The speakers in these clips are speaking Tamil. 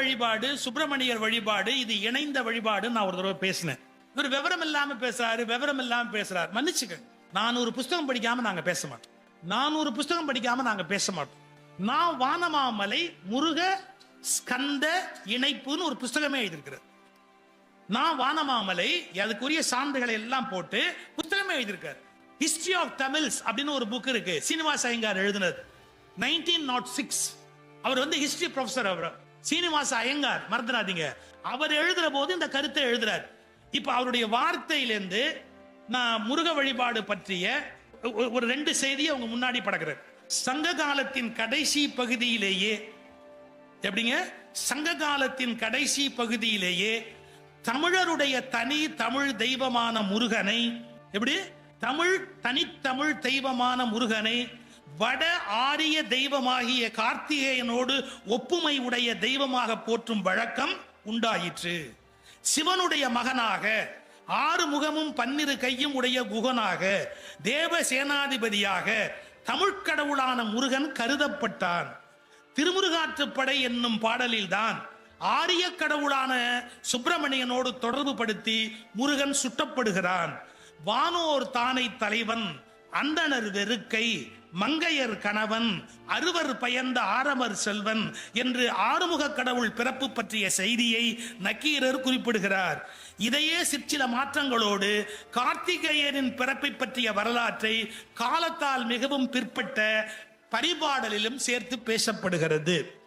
வழிபாடு சுப்பிரமணியர் வழிபாடு இது இணைந்த வழிபாடு நான் ஒரு தடவை பேசினேன். இவர் விவரம் இல்லாம பேசுறாரு விவரம் இல்லாம பேசுறாரு. மன்னிச்சுக்க நானூறு புஸ்தகம் படிக்காம நாங்க பேச மாட்டோம். நானூறு புஸ்தகம் படிக்காம நாங்க பேச மாட்டோம். நான் வானமாமலை முருக ஸ்கந்த இணைப்புன்னு ஒரு புஸ்தகமே எழுதியிருக்கிறது நான் வானமாமலை அதுக்குரிய சான்றுகளை எல்லாம் போட்டு புத்தகமே எழுதியிருக்காரு. ஹிஸ்டரி ஆஃப் தமிழ்ஸ் அப்படின்னு ஒரு புக் இருக்கு. சீனிவாச ஐயங்கார் எழுதினது. நைன்டீன் நாட் சிக்ஸ் அவர் வந்து ஹிஸ்டரி ப்ரொஃபசர் அவர். சீனிவாச ஐயங்கார் மறந்துடாதீங்க. அவர் எழுதுற போது இந்த கருத்தை எழுதுறார். இப்ப அவருடைய வார்த்தையிலிருந்து நான் முருக வழிபாடு பற்றிய ஒரு ரெண்டு செய்தியை அவங்க முன்னாடி படக்கிறேன் சங்க காலத்தின் கடைசி பகுதியிலேயே எப்படிங்க? சங்க காலத்தின் கடைசி பகுதியிலேயே தமிழருடைய தனி தமிழ் தெய்வமான முருகனை எப்படி? தமிழ் தனித்தமிழ் தெய்வமான முருகனை வட ஆரிய தெய்வமாகிய கார்த்திகேயனோடு ஒப்புமை உடைய தெய்வமாக போற்றும் வழக்கம் உண்டாயிற்று. சிவனுடைய மகனாக ஆறு முகமும் பன்னிரு கையும் உடைய குகனாக தேவ சேனாதிபதியாக தமிழ்க்கடவுளான முருகன் கருதப்பட்டான். திருமுருகாற்றுப்படை என்னும் பாடலில்தான் ஆரிய கடவுளான சுப்பிரமணியனோடு தொடர்பு படுத்தி முருகன் சுட்டப்படுகிறான். வானோர் தானை தலைவன் அந்தணர் வெறுக்கை மங்கையர் கணவன் அறுவர் பயந்த ஆரமர் செல்வன் என்று ஆறுமுக கடவுள் பிறப்பு பற்றிய செய்தியை நக்கீரர் குறிப்பிடுகிறார். இதையே சிற்சில மாற்றங்களோடு கார்த்திகேயனின் பிறப்பை பற்றிய வரலாற்றை காலத்தால் மிகவும் பிற்பட்ட பரிபாடலிலும் சேர்த்து பேசப்படுகிறது.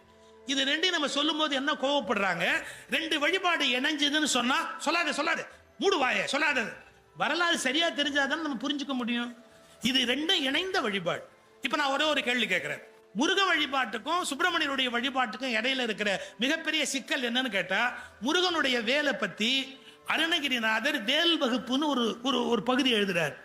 இது ரெண்டையும் நம்ம சொல்லும்போது என்ன கோவப்படுறாங்க? ரெண்டு வழிபாடு இணைஞ்சதுன்னு சொன்னா சொல்லாத சொல்லாது மூடு வாய வரலாறு சரியா தெரிஞ்சாதான் நம்ம புரிஞ்சுக்க முடியும். இது ரெண்டும் இணைந்த வழிபாடு. இப்ப நான் ஒரே ஒரு கேள்வி கேட்கிறேன் முருக வழிபாட்டுக்கும் சுப்பிரமணியனுடைய வழிபாட்டுக்கும் இடையில இருக்கிற மிகப்பெரிய சிக்கல் என்னன்னு கேட்டா முருகனுடைய வேலை பத்தி அருணகிரிநாதர் வேல் வகுப்புன்னு ஒரு ஒரு ஒரு பகுதி எழுதுறார்.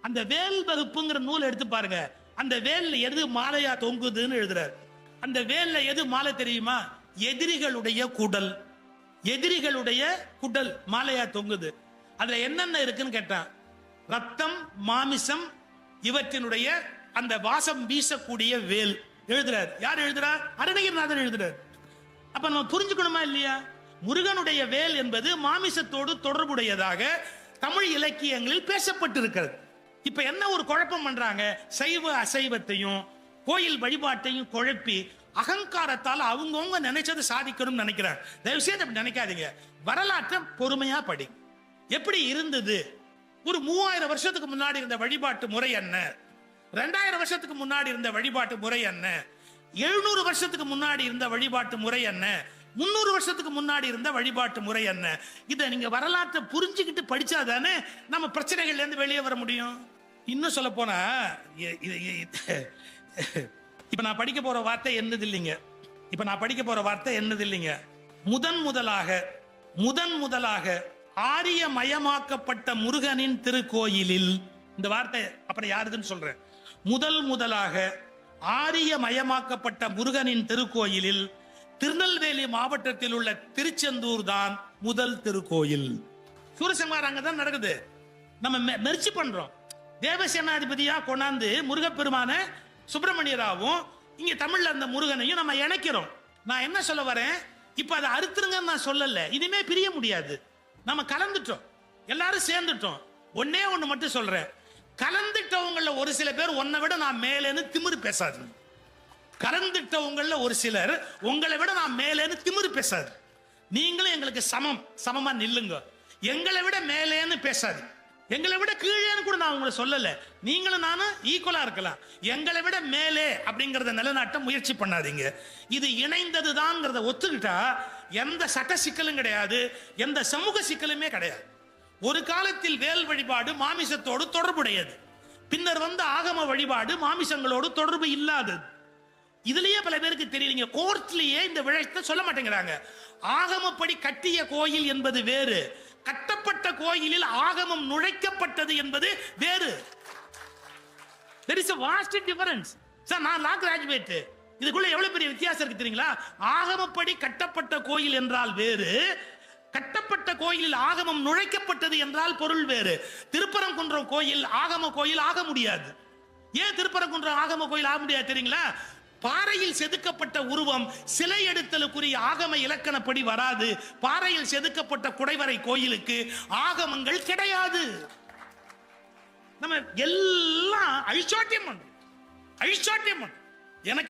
அந்த வேல் வகுப்புங்கிற நூல் எடுத்து பாருங்க. அந்த வேல்ல எது மாலையா தொங்குதுன்னு எழுதுறார். அந்த வேல்ல எது மாலை தெரியுமா? எதிரிகளுடைய குடல். எதிரிகளுடைய குடல் மாலையா தொங்குது. அதுல என்னென்ன இருக்குன்னு கேட்டான் ரத்தம் மாமிசம் இவற்றினுடைய அந்த வாசம் வீசக்கூடிய வேல். எழுதுறாரு. யார் எழுதுறார் அருணகிரிநாதர் எழுதுறாரு. அப்ப நம்ம புரிஞ்சுக்கணுமா இல்லையா? முருகனுடைய வேல் என்பது மாமிசத்தோடு தொடர்புடையதாக தமிழ் இலக்கியங்களில் பேசப்பட்டிருக்கிறது. இப்ப என்ன ஒரு குழப்பம் பண்றாங்க? சைவ அசைவத்தையும் கோயில் வழிபாட்டையும் குழப்பி அகங்காரத்தால் அவங்கவுங்க நினைச்சதை சாதிக்கணும்னு நினைக்கிறாங்க. தயவு செய்து அப்படி நினைக்காதீங்க. வரலாற்றை பொறுமையா படி. எப்படி இருந்தது? ஒரு மூவாயிரம் வருஷத்துக்கு முன்னாடி இருந்த வழிபாட்டு முறை என்ன? ரெண்டாயிரம் வருஷத்துக்கு முன்னாடி இருந்த வழிபாட்டு முறை என்ன? எழுநூறு வருஷத்துக்கு முன்னாடி இருந்த வழிபாட்டு முறை என்ன? முன்னூறு வருஷத்துக்கு முன்னாடி இருந்த வழிபாட்டு முறை என்ன? இதை நீங்க வரலாற்றை புரிஞ்சுக்கிட்டு படிச்சாதானே நம்ம பிரச்சனைகள்ல இருந்து வெளியே வர முடியும். இன்னும் சொல்ல போனா இப்ப நான் படிக்க போற வார்த்தை என்னது இல்லைங்க இப்ப நான் படிக்க போற வார்த்தை என்னது இல்லைங்க முதன் முதலாக முதன் முதலாக ஆரியமயமாக்கப்பட்ட முருகனின் திருக்கோயிலில் இந்த வார்த்தை அப்புறம் யாருதுன்னு சொல்றேன். முதல் முதலாக ஆரியமயமாக்கப்பட்ட முருகனின் திருக்கோயிலில் திருநெல்வேலி மாவட்டத்தில் உள்ள திருச்செந்தூர் தான் முதல் திருக்கோயில். சூரசங்கார் அங்கதான் நடக்குது. நம்ம மெ- மெர்ச்சி பண்றோம். தேவசேனாதிபதியா கொண்டாந்து முருகப்பெருமான சுப்பிரமணியராவும் இங்க தமிழ்ல அந்த முருகனையும் நம்ம இணைக்கிறோம். நான் என்ன சொல்ல வரேன்? இப்ப அதை அறுத்துருங்கன்னு நான் சொல்லல. இனிமே பிரிய முடியாது. நம்ம கலந்துட்டோம். எல்லாரும் சேர்ந்துட்டோம். ஒன்னே ஒண்ணு மட்டும் சொல்றேன். கலந்துட்டவங்கள ஒரு சில பேர் உன்னை விட நான் மேலேன்னு திமிரு பேசாது. கலந்துட்டவங்கள ஒரு சிலர் உங்களை விட நான் மேலேன்னு திமிரு பேசாது. நீங்களும் எங்களுக்கு சமம் சமமா நில்லுங்க. எங்களை விட மேலேன்னு பேசாது. எங்களை விட கீழேன்னு கூட நான் உங்களை சொல்லல. நீங்களும் நானும் ஈக்குவலா இருக்கலாம். எங்களை விட மேலே அப்படிங்கறத நிலநாட்ட முயற்சி பண்ணாதீங்க. இது இணைந்ததுதான்ங்கிறத ஒத்துக்கிட்டா எந்த சட்ட சிக்கலும் கிடையாது எந்த சமூக சிக்கலுமே கிடையாது. ஒரு காலத்தில் வேல் வழிபாடு மாமிசத்தோடு தொடர்புடையது. பின்னர் வந்த ஆகம வழிபாடு மாமிசங்களோடு தொடர்பு இல்லாதது. இதுலயே பல பேருக்கு தெரியலீங்க. கோர்ட்லயே இந்த விழத்தை சொல்ல மாட்டேங்கிறாங்க. ஆகமப்படி கட்டிய கோயில் என்பது வேறு. கட்டப்பட்ட கோயிலில் ஆகமம் நுழைக்கப்பட்டது என்பது வேறு. There is a vast difference. Sir நான் லா கிராஜுவேட் இதுக்குள்ள எவ்வளவு பெரிய வித்தியாசம் இருக்கு தெரியுங்களா? ஆகமப்படி கட்டப்பட்ட கோயில் என்றால் வேறு. கட்டப்பட்ட கோயிலில் ஆகமம் நுழைக்கப்பட்டது என்றால் பொருள் வேறு. திருப்பரங்குன்றம் கோயில் ஆகம கோயில் ஆக முடியாது. ஏன் திருப்பரங்குன்றம் ஆகம கோயில் ஆக முடியாது தெரியுங்களா? பாறையில் செதுக்கப்பட்ட உருவம் சிலை எடுத்தலுக்குரிய ஆகம இலக்கணப்படி வராது. பாறையில் செதுக்கப்பட்ட குடைவரை கோயிலுக்கு ஆகமங்கள் கிடையாது. நம்ம எல்லாம் அழிச்சாட்டியம் பண்ணும் அழிச்சாட்டியம் பண்ணும் எனக்கு